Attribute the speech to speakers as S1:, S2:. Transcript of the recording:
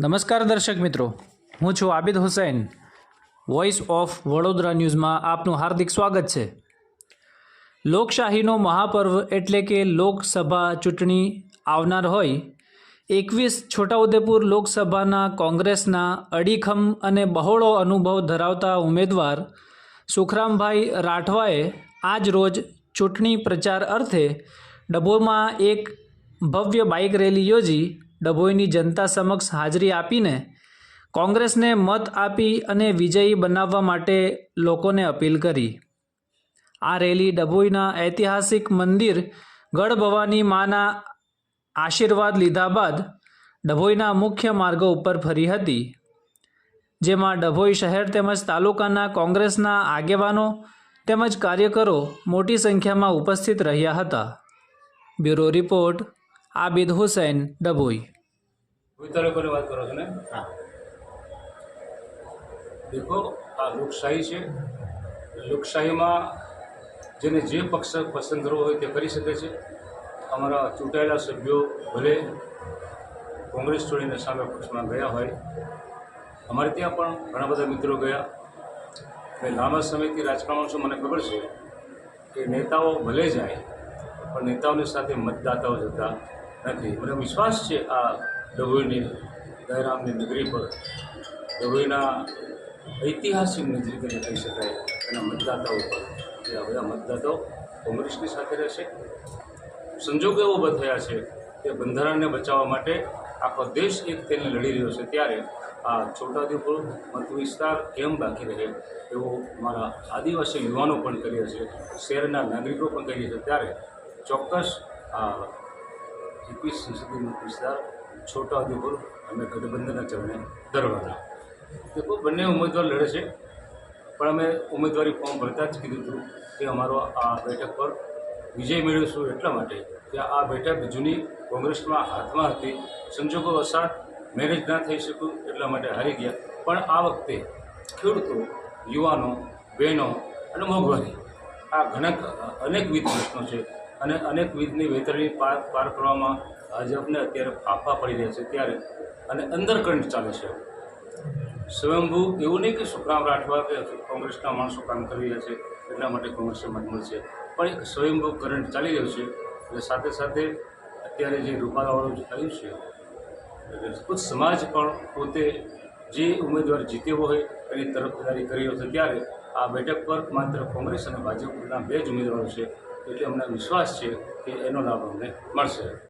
S1: નમસ્કાર દર્શક મિત્રો, હું છું આબિદ હુસૈન. વોઇસ ઓફ વડોદરા ન્યૂઝમાં આપનું હાર્દિક સ્વાગત છે. લોકશાહીનો મહાપર્વ એટલે કે લોકસભા ચૂંટણી આવનાર હોય, એકવીસ છોટાઉદેપુર લોકસભાના કોંગ્રેસના અડીખમ અને બહોળો અનુભવ ધરાવતા ઉમેદવાર સુખરામભાઈ રાઠવાએ આજ રોજ ચૂંટણી પ્રચાર અર્થે ડભોમાં એક ભવ્ય બાઇક રેલી યોજી ડભોઈની જનતા સમક્ષ હાજરી આપીને કોંગ્રેસને મત આપી અને વિજયી બનાવવા માટે લોકોને અપીલ કરી. આ રેલી ડભોઈના ઐતિહાસિક મંદિર ગઢ ભવાની માના આશીર્વાદ લીધા બાદ ડભોઈના મુખ્ય માર્ગો ઉપર ફરી હતી. જેમાં ડભોઈ શહેર તેમજ તાલુકાના કોંગ્રેસના આગેવાનો તેમજ કાર્યકરો મોટી સંખ્યામાં ઉપસ્થિત રહ્યા હતા. બ્યુરો રિપોર્ટ આબિદ હુસૈન ડભોઈ
S2: વિતરકોની વાત કરો છો ને?
S3: હા.
S2: દેખો આ લોકશાહી છે. લોકશાહીમાં જેને જે પક્ષ પસંદ કરવો હોય તે કરી શકે છે. અમારા ચૂંટાયેલા સભ્યો ભલે કોંગ્રેસ છોડીને સામે પક્ષમાં ગયા હોય અમારે ત્યાં પણ ઘણા બધા મિત્રો ગયા. મેં લાંબા સમયથી રાજકારણ છું મને ખબર છે કે નેતાઓ ભલે જાય પણ નેતાઓની સાથે મતદાતાઓ જતા નથી. મને વિશ્વાસ છે આ ડભોઈની દયારામની નગરી પર ડભોઈના ઐતિહાસિક નજરીકે કહી શકાય એના મતદાતાઓ પર. કે આ બધા મતદાતાઓ કોંગ્રેસની સાથે રહેશે. સંજોગો એવો થયા છે કે બંધારણને બચાવવા માટે આખો દેશ એક થઈને લડી રહ્યો છે. ત્યારે આ છોટાઉદેપુર મત વિસ્તાર કેમ બાકી રહે એવું મારા આદિવાસી યુવાનો પણ કરીએ છે. શહેરના નાગરિકો પણ કરીએ છે. ત્યારે ચોક્કસ આ એકવીસ સંસદીય મત વિસ્તાર છોટાઉદેપુર અમે ગઠબંધનના ચરણે ધરવાના દેખો બંને ઉમેદવાર લડે છે, પણ અમે ઉમેદવારી ફોર્મ ભરતા જ કીધું હતું કે અમારો આ બેઠક પર વિજય મેળવીશું એટલા માટે કે આ બેઠક જૂની કોંગ્રેસમાં હાથમાં હતી, સંજોગો વસાત મેરેજ ના થઈ શક્યું એટલા માટે હારી ગયા. પણ આ વખતે ખેડૂતો, યુવાનો, બહેનો અને મોંઘવારી, આ ઘણા અનેકવિધ પ્રશ્નો છે અને અનેકવિધની વેતરણી પાર પાર કરવામાં ભાજપને અત્યારે ફાફા પડી રહ્યા છે ત્યારે. અને અંડરકરંટ ચાલે છે. સ્વયંભૂ એવું નહીં કે સુખરામ રાઠવા કે કોંગ્રેસના માણસો કામ કરી રહ્યા છે એટલા માટે કોંગ્રેસને મત મળશે પણ એક સ્વયંભૂ કરંટ ચાલી રહ્યો છે એટલે સાથે સાથે અત્યારે જે રૂપાલાવાળું થયું છે ખુદ સમાજ પણ પોતે જે ઉમેદવાર જીત્યો હોય એની તરફદારી કરી રહ્યો છે ત્યારે આ બેઠક પર માત્ર કોંગ્રેસ અને ભાજપના બે જ ઉમેદવારો છે. એટલે અમને વિશ્વાસ છે કે એનો લાભ અમને મળશે.